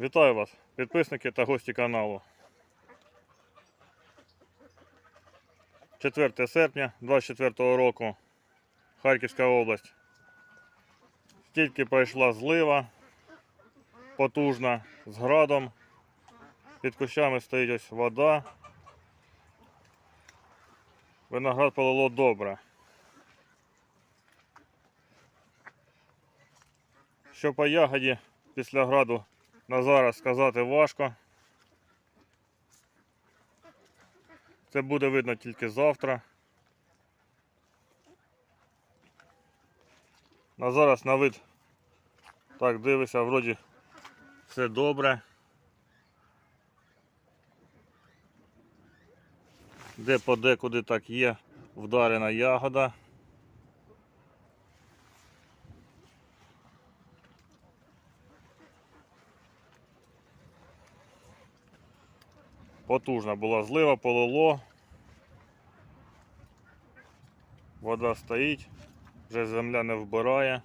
Вітаю вас, підписники та гості каналу. 4 серпня 24 року, Харківська область. Тільки пройшла злива потужна з градом. Під кущами стоїть ось вода. Виноград полило добре. Що по ягоді після граду на зараз сказати важко. Це буде видно тільки завтра. На зараз на вид так дивися, вроді все добре. Де подекуди так є вдарена ягода. Потужна була злива, полило. Вода стоїть, вже земля не вбирає.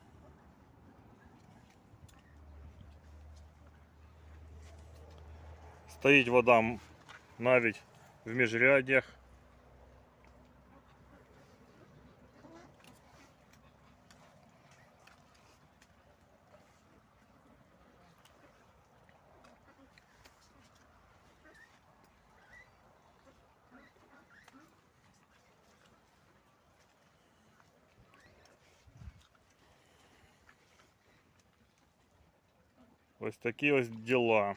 Стоїть вода навіть в міжряддях. Ось такі ось діла.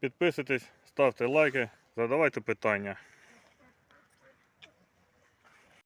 Підписуйтесь, ставте лайки, задавайте питання.